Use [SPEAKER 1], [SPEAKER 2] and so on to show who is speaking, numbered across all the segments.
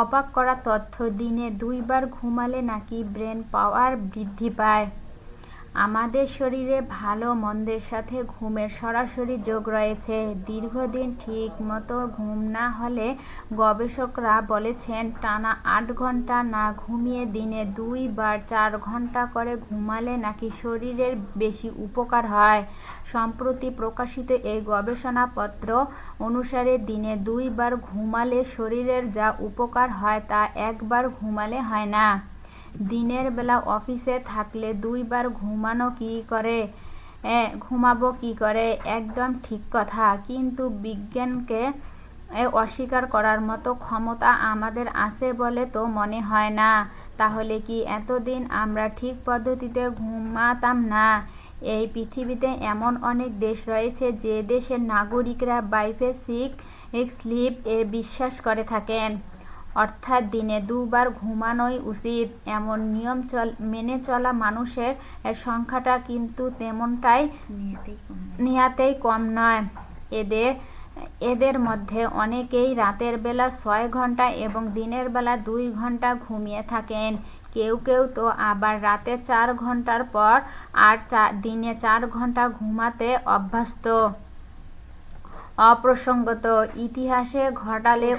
[SPEAKER 1] অবাক করা তথ্য দিনে দুইবার ঘুমালে নাকি ব্রেন পাওয়ার বৃদ্ধি পায়। আমাদের শরীরে ভালো মন্দের সাথে ঘুমের সরাসরি যোগ রয়েছে। দীর্ঘদিন ঠিক মতো ঘুম না হলে গবেষকরা বলেছেন, টানা আট ঘণ্টা না ঘুমিয়ে দিনে দুই বার চার ঘণ্টা করে ঘুমালে নাকি শরীরের বেশি উপকার হয়। সম্প্রতি প্রকাশিত এই গবেষণাপত্র অনুসারে দিনে দুইবার ঘুমালে শরীরের যা উপকার হয় তা একবার ঘুমালে হয় না। দিনের বেলা অফিসে থাকলে দুইবার ঘুমানো কি করে? ঘুমাবো কি করে? একদম ঠিক কথা। কিন্তু বিজ্ঞানকে অস্বীকার করার মতো ক্ষমতা আমাদের আছে বলে তো মনে হয় না। তাহলে কি এতদিন আমরা ঠিক পদ্ধতিতে ঘুমাতাম না? এই পৃথিবীতে এমন অনেক দেশ রয়েছে যে দেশের নাগরিকরা বাইফেসিক স্লিপ এর বিশ্বাস করে থাকেন। অর্থাৎ দিনে দুবার ঘুমানোই উচিত। এমন নিয়ম চল মেনে চলা মানুষের সংখ্যাটা কিন্তু তেমনটাই নিহাতেই কম নয়। এদের এদের মধ্যে অনেকেই রাতের বেলা ছয় ঘণ্টা এবং দিনের বেলা দুই ঘণ্টা ঘুমিয়ে থাকেন। কেউ কেউ তো আবার রাতে চার ঘণ্টার পর আর চা দিনে চার ঘণ্টা ঘুমাতে অভ্যস্ত। অপ্রসঙ্গত ইতিহাসে ঘটালে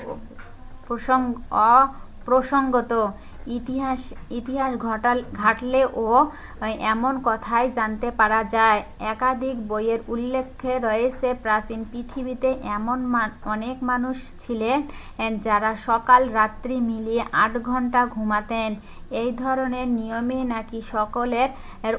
[SPEAKER 1] প্রসঙ্গ অপ্রসঙ্গত। ইতিহাস ইতিহাস ঘটাল ঘাটলেও এমন কথাই জানতে পারা যায়। একাধিক বইয়ের উল্লেখে রয়েছে প্রাচীন পৃথিবীতে এমন মান- অনেক মানুষ ছিলেন যারা সকাল রাত্রি মিলিয়ে আট ঘণ্টা ঘুমাতেন। এই ধরনের নিয়মে নাকি সকলের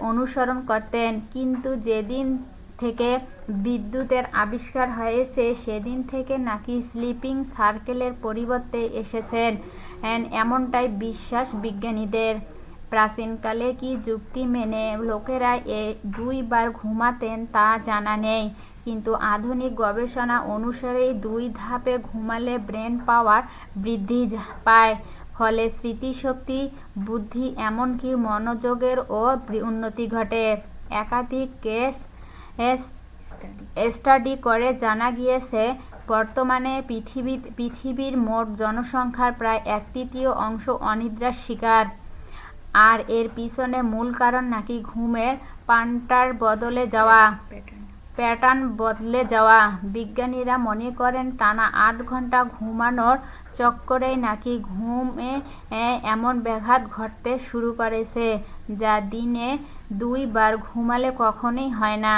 [SPEAKER 1] অনুসরণ করতেন। কিন্তু যেদিন থেকে বিদ্যুতের আবিষ্কার হয়েছে, সেদিন থেকে নাকি স্লিপিং সার্কেলের পরিবর্তে এসেছেন। এমনটাই বিশ্বাস বিজ্ঞানীদের। প্রাচীনকালে কি যুক্তি মেনে লোকেরা এ দুইবার ঘুমাতেন তা জানা নেই, কিন্তু আধুনিক গবেষণা অনুসারে দুই ধাপে ঘুমালে ব্রেন পাওয়ার বৃদ্ধি পায়। ফলে স্মৃতিশক্তি, বুদ্ধি, এমনকি মনোযোগেরও বৃ- উন্নতি ঘটে। একাধিক কেস স্টাডি করে জানা গিয়েছে, বর্তমানে পৃথিবী, পৃথিবীর মোট জনসংখ্যার প্রায় এক তৃতীয় অংশ অনিদ্রার শিকার। আর এর পিছনে মূল কারণ নাকি ঘুমের পান্টার বদলে যাওয়া। প্যাটার্ন বদলে যাওয়া। বিজ্ঞানীরা মনে করেন, টানা আট ঘণ্টা ঘুমানোর চক্করেই নাকি ঘুমে এমন ব্যাঘাত ঘটতে শুরু করেছে, যা দিনে দুইবার ঘুমালে কখনোই হয় না।